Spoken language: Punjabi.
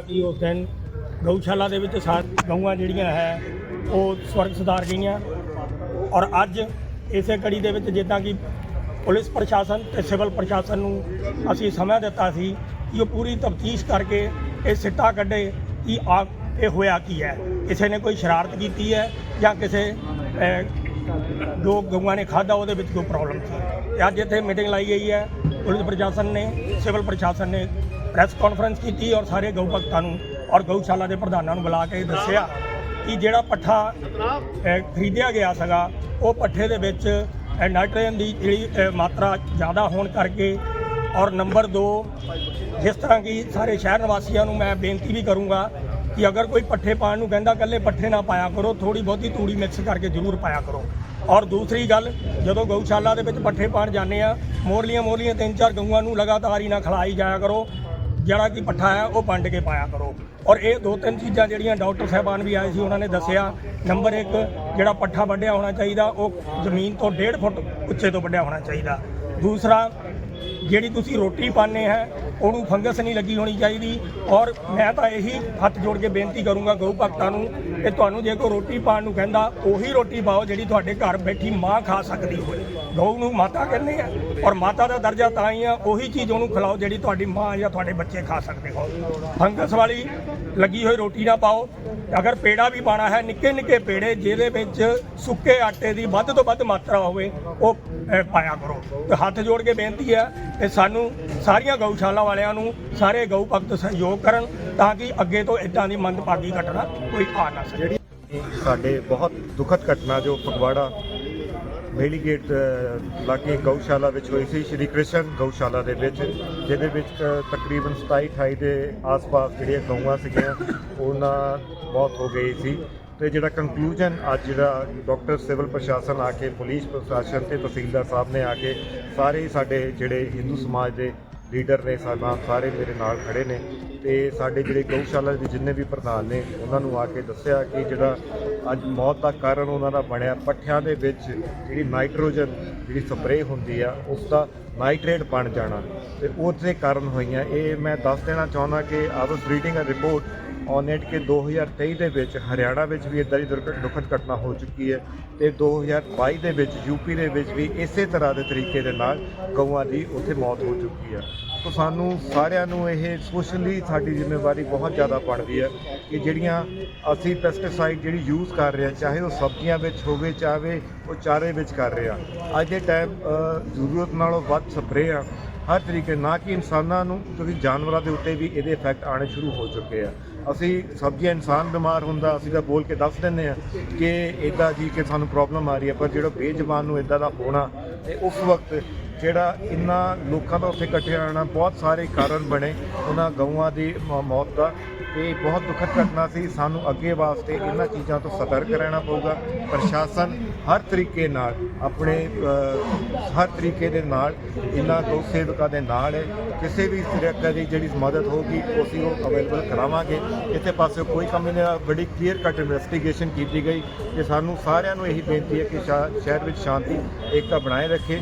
ਕਿ ਉਸ ਦਿਨ ਗਊਸ਼ਾਲਾ ਦੇ ਵਿੱਚ ਸਾਰ ਗਊਆਂ ਜਿਹੜੀਆਂ ਹੈ, ਉਹ ਸਵਰਗ ਸੁਧਾਰ ਗਈਆਂ। ਔਰ ਅੱਜ ਇਸੇ ਕੜੀ ਦੇ ਵਿੱਚ ਜਿੱਦਾਂ ਕਿ ਪੁਲਿਸ ਪ੍ਰਸ਼ਾਸਨ ਤੇ ਸਿਵਲ ਪ੍ਰਸ਼ਾਸਨ ਨੂੰ ਅਸੀਂ ਸਮਾਂ ਦਿੱਤਾ ਸੀ ਕਿ ਉਹ ਪੂਰੀ ਤਫਤੀਸ਼ ਕਰਕੇ ਇਹ ਸਿੱਟਾ ਕੱਢੇ ਕਿ ਆ ਇਹ ਹੋਇਆ ਕੀ ਹੈ। ਕਿਸੇ ਨੇ ਕੋਈ ਸ਼ਰਾਰਤ ਕੀਤੀ ਹੈ ਜਾਂ ਕਿਸੇ ਜੋ ਗਊਆਂ ਨੇ ਖਾਧਾ, ਉਹਦੇ ਵਿੱਚ ਕੋਈ ਪ੍ਰੋਬਲਮ ਸੀ। ਤੇ ਅੱਜ ਇੱਥੇ ਮੀਟਿੰਗ ਲਾਈ ਗਈ ਹੈ। ਪੁਲਿਸ ਪ੍ਰਸ਼ਾਸਨ ਨੇ, ਸਿਵਲ ਪ੍ਰਸ਼ਾਸਨ ਨੇ ਪ੍ਰੈਸ ਕਾਨਫਰੰਸ ਕੀਤੀ ਔਰ ਸਾਰੇ ਗਊ ਭਗਤਾਂ ਨੂੰ ਔਰ ਗਊਸ਼ਾਲਾ ਦੇ ਪ੍ਰਧਾਨਾਂ ਨੂੰ ਬੁਲਾ ਕੇ ਦੱਸਿਆ ਕਿ ਜਿਹੜਾ ਪੱਠਾ ਖਰੀਦਿਆ ਗਿਆ ਸੀਗਾ ਉਹ ਪੱਠੇ ਦੇ ਵਿੱਚ ਅਹ, ਨਾਈਟ੍ਰੋਜਨ ਦੀ ਜਿਹੜੀ ਮਾਤਰਾ ਜ਼ਿਆਦਾ ਹੋਣ ਕਰਕੇ ਔਰ ਨੰਬਰ 2 ਜਿਸ ਤਰ੍ਹਾਂ ਕਿ ਸਾਰੇ ਸ਼ਹਿਰ ਨਿਵਾਸੀਆਂ ਨੂੰ ਮੈਂ ਬੇਨਤੀ ਵੀ ਕਰੂੰਗਾ ਕਿ ਅਗਰ ਕੋਈ ਪੱਠੇ ਪਾਣ ਨੂੰ ਕਹਿੰਦਾ ਕੱਲੇ ਪੱਠੇ ਨਾ ਪਾਇਆ ਕਰੋ ਥੋੜੀ ਬਹੁਤੀ ਤੂੜੀ ਮਿਕਸ ਕਰਕੇ ਜ਼ਰੂਰ ਪਾਇਆ ਕਰੋ। ਔਰ ਦੂਸਰੀ ਗੱਲ ਜਦੋਂ ਗਊਸ਼ਾਲਾ ਦੇ ਵਿੱਚ ਪੱਠੇ ਪਾਣ ਜਾਂਦੇ ਆ ਮੋਰਲੀਆਂ ਮੋਰਲੀਆਂ ਤਿੰਨ ਚਾਰ ਗਊਆਂ ਨੂੰ ਲਗਾਤਾਰ ਹੀ ਨਾ ਖਿਲਾਈ ਜਾਇਆ ਕਰੋ ਜਿਹੜਾ ਕਿ ਪੱਠਾ ਹੈ, ਉਹ ਵੰਡ ਕੇ ਪਾਇਆ ਕਰੋ। ਔਰ ਇਹ ਦੋ ਤਿੰਨ ਚੀਜ਼ਾਂ ਜਿਹੜੀਆਂ ਡਾਕਟਰ ਸਾਹਿਬਾਨ ਵੀ ਆਏ ਸੀ, ਉਹਨਾਂ ਨੇ ਦੱਸਿਆ। ਨੰਬਰ 1 ਜਿਹੜਾ ਪੱਠਾ ਵੱਢਿਆ ਹੋਣਾ ਚਾਹੀਦਾ, ਉਹ ਜ਼ਮੀਨ ਤੋਂ 1.5 ਫੁੱਟ ਉੱਚੇ ਤੋਂ ਵੱਢਿਆ ਹੋਣਾ ਚਾਹੀਦਾ। ਦੂਸਰਾ ਜਿਹੜੀ ਤੁਸੀਂ ਰੋਟੀ ਪਾਣੇ ਹੈ, ਉਹਨੂੰ ਫੰਗਸ ਨਹੀਂ ਲੱਗੀ ਹੋਣੀ ਚਾਹੀਦੀ। ਔਰ ਮੈਂ ਤਾਂ ਇਹੀ ਹੱਥ ਜੋੜ ਕੇ ਬੇਨਤੀ ਕਰੂੰਗਾ ਗਊ ਭਗਤਾਂ ਨੂੰ ਕਿ ਤੁਹਾਨੂੰ ਜੇ ਕੋਈ ਰੋਟੀ ਪਾਣ ਨੂੰ ਕਹਿੰਦਾ, ਉਹੀ ਰੋਟੀ ਪਾਓ ਜਿਹੜੀ ਤੁਹਾਡੇ ਘਰ ਬੈਠੀ ਮਾਂ ਖਾ ਸਕਦੀ ਹੋਵੇ। ਗਊ ਨੂੰ ਮਾਤਾ ਕਹਿੰਦੇ ਆ, ਔਰ ਮਾਤਾ ਦਾ ਦਰਜਾ ਤਾਂ ਹੀ ਆ, ਉਹੀ ਚੀਜ਼ ਉਹਨੂੰ ਖਿਲਾਓ ਜਿਹੜੀ ਤੁਹਾਡੀ ਮਾਂ ਜਾਂ ਤੁਹਾਡੇ ਬੱਚੇ ਖਾ ਸਕਦੇ ਹੋ ਫੰਗਸ ਵਾਲੀ ਲੱਗੀ ਹੋਈ ਰੋਟੀ ਨਾ ਪਾਓ। ਅਗਰ ਪੇੜਾ ਵੀ ਪਾਣਾ ਹੈ, ਨਿੱਕੇ ਨਿੱਕੇ ਪੇੜੇ, ਜਿਹਦੇ ਵਿੱਚ ਸੁੱਕੇ ਆਟੇ ਦੀ ਵੱਧ ਤੋਂ ਵੱਧ ਮਾਤਰਾ ਹੋਵੇ, ਉਹ ਪਾਇਆ ਕਰੋ। ਤੇ ਹੱਥ ਜੋੜ ਕੇ ਬੇਨਤੀ ਹੈ ਕਿ ਸਾਨੂੰ ਸਾਰੀਆਂ ਗਊਸ਼ਾਲਾ ਵਾਲਿਆਂ ਨੂੰ ਸਾਰੇ ਗਊ ਭਗਤ ਸਹਿਯੋਗ ਕਰਨ ਤਾਂ ਕਿ ਅੱਗੇ ਤੋਂ ਇਦਾਂ ਦੀ ਮੰਦਭਾਗੀ ਘਟਨਾ ਕੋਈ ਆ ਨਾ ਸਕੇ। ਸਾਡੇ ਬਹੁਤ ਦੁਖਦ ਘਟਨਾ ਜੋ ਫਗਵਾੜਾ ਮੇਲੀ ਗੇਟ ਲਾਗੇ ਗਊਸ਼ਾਲਾ ਵਿੱਚ ਹੋਈ ਸੀ, ਸ਼੍ਰੀ ਕ੍ਰਿਸ਼ਨ ਗਊਸ਼ਾਲਾ ਦੇ ਵਿੱਚ, ਜਿਹਦੇ ਵਿੱਚ ਤਕਰੀਬਨ 27 28 ਦੇ ਆਸ-ਪਾਸ ਜਿਹੜੀਆਂ ਗਊਆਂ ਸੀਗੀਆਂ, ਉਹਨਾਂ ਮੌਤ ਹੋ ਗਈ ਸੀ। ਤੇ ਜਿਹੜਾ ਕੰਕਲੂਜਨ ਅੱਜ ਜਿਹੜਾ ਡਾਕਟਰ ਸਿਵਲ ਪ੍ਰਸ਼ਾਸਨ ਆ ਕੇ ਪੁਲਿਸ ਪ੍ਰਸ਼ਾਸਨ ਤੇ ਤਹਿਸੀਲਦਾਰ ਸਾਹਿਬ ਨੇ ਆ ਕੇ ਸਾਰੇ ਹੀ ਸਾਡੇ ਜਿਹੜੇ ਹਿੰਦੂ ਸਮਾਜ ਦੇ ਲੀਡਰ ਨੇ ਸਾਡਾ, ਸਾਰੇ ਮੇਰੇ ਨਾਲ ਖੜੇ ਨੇ ਤੇ ਸਾਡੇ ਜਿਹੜੇ ਗਊਸ਼ਾਲਾ ਦੇ ਜਿੰਨੇ ਵੀ ਪ੍ਰਧਾਨ ਨੇ, ਉਹਨਾਂ ਨੂੰ ਆ ਕੇ ਦੱਸਿਆ ਕਿ ਜਿਹੜਾ ਅੱਜ ਮੌਤ ਦਾ ਕਾਰਨ ਉਹਨਾਂ ਦਾ ਬਣਿਆ, ਪੱਠਿਆਂ ਦੇ ਵਿੱਚ ਜਿਹੜੀ ਨਾਈਟ੍ਰੋਜਨ ਜਿਹੜੀ ਸਪਰੇਅ ਹੁੰਦੀ ਆ ਉਸ ਦਾ ਨਾਈਟ੍ਰੇਟ ਬਣ ਜਾਣਾ। ਤੇ ਉਹਦੇ ਕਾਰਨ ਹੋਈਆਂ ਇਹ। ਮੈਂ ਦੱਸ ਦੇਣਾ ਚਾਹੁੰਦਾ ਕਿ I was reading a report on it ਕਿ 2023 ਦੇ ਵਿੱਚ ਹਰਿਆਣਾ ਵਿੱਚ ਵੀ ਇਦਾਂ ਦੀ ਦੁਰਘ- ਦੁਖਦ ਘਟਨਾ ਹੋ ਚੁੱਕੀ ਹੈ ਤੇ 2022 ਦੇ ਵਿੱਚ ਯੂਪੀ ਦੇ ਵਿੱਚ ਵੀ ਇਸੇ ਤਰ੍ਹਾਂ ਦੇ ਤਰੀਕੇ ਦੇ ਨਾਲ ਗਊਆਂ ਦੀ ਉੱਥੇ ਮੌਤ ਹੋ ਚੁੱਕੀ ਹੈ। ਤਾਂ ਸਾਨੂੰ ਸਾਰਿਆਂ ਨੂੰ ਇਹ ਸੋਸ਼ਲੀ ਸਾਡੀ ਜ਼ਿੰਮੇਵਾਰੀ ਬਹੁਤ ਜ਼ਿਆਦਾ ਬਣਦੀ ਹੈ ਕਿ ਜਿਹੜੀਆਂ ਅਸੀਂ ਪੈਸਟੀਸਾਈਡ ਜਿਹੜੀ ਯੂਜ਼ ਕਰ ਰਹੇ ਹਾਂ, ਚਾਹੇ ਉਹ ਸਬਜ਼ੀਆਂ ਵਿੱਚ ਹੋਵੇ, ਚਾਹੇ ਉਹ ਚਾਰੇ ਵਿੱਚ ਕਰ ਰਹੇ ਹਾਂ। ਅੱਜ ਦੇ ਟਾਈਮ ਜ਼ਰੂਰਤ ਨਾਲੋਂ ਵੱਧ ਸਪਰੇਅ ਆ ਹਰ ਤਰੀਕੇ ਨਾ ਕਿ ਇਨਸਾਨਾਂ ਨੂੰ, ਕਿਉਂਕਿ ਜਾਨਵਰਾਂ ਦੇ ਉੱਤੇ ਵੀ ਇਹਦੇ ਇਫੈਕਟ ਆਣੇ ਸ਼ੁਰੂ ਹੋ ਚੁੱਕੇ ਆ। ਅਸੀਂ ਸਬਜ਼ੀਆਂ, ਇਨਸਾਨ ਬਿਮਾਰ ਹੁੰਦਾ, ਅਸੀਂ ਤਾਂ ਬੋਲ ਕੇ ਦੱਸ ਦਿੰਦੇ ਆ ਕਿ ਇਦਾਂ ਜੀ ਕਿ ਸਾਨੂੰ ਪ੍ਰੋਬਲਮ ਆ ਰਹੀ ਹੈ, ਪਰ ਜਿਹੜਾ ਬੇਜ਼ਬਾਨ ਨੂੰ ਇਦਾਂ ਦਾ ਹੋਣਾ ਤੇ ਉਸ ਵਕਤ ਜਿਹੜਾ ਇੰਨਾ ਲੋਕਾਂ ਦਾ ਉੱਥੇ ਇਕੱਠੇ ਆਉਣਾ ਬਹੁਤ ਸਾਰੇ ਕਾਰਨ ਬਣੇ ਉਹਨਾਂ ਗਊਆਂ ਦੀ ਮੌਤ ਦਾ। ਇਹ ਬਹੁਤ ਦੁਖਦ ਘਟਨਾ ਸੀ। ਸਾਨੂੰ ਅੱਗੇ ਵਾਸਤੇ ਇਹਨਾਂ ਚੀਜ਼ਾਂ ਤੋਂ ਸਤਰਕ ਰਹਿਣਾ ਪਊਗਾ। ਪ੍ਰਸ਼ਾਸਨ ਹਰ ਤਰੀਕੇ ਨਾਲ ਆਪਣੇ ਹਰ ਤਰੀਕੇ ਦੇ ਨਾਲ ਇਹਨਾਂ ਗਊ ਸੇਵਕਾਂ ਦੇ ਨਾਲ ਹੈ। ਕਿਸੇ ਵੀ ਤਰੀਕੇ ਦੀ ਜਿਹੜੀ ਮਦਦ ਹੋਗੀ ਅਸੀਂ ਉਹ ਅਵੇਲੇਬਲ ਕਰਾਵਾਂਗੇ। ਇੱਥੇ ਪਾਸੇ ਕੋਈ ਕਮੀ ਨਹੀਂ ਬੜੀ ਕਲੀਅਰ ਕੱਟ ਇਨਵੈਸਟੀਗੇਸ਼ਨ ਕੀਤੀ ਗਈ ਕਿ ਸਾਨੂੰ ਸਾਰਿਆਂ ਨੂੰ ਇਹੀ ਬੇਨਤੀ ਹੈ ਕਿ ਸ਼ਾ- ਸ਼ਹਿਰ ਵਿੱਚ ਸ਼ਾਂਤੀ, ਏਕਤਾ ਬਣਾਏ ਰੱਖੇ।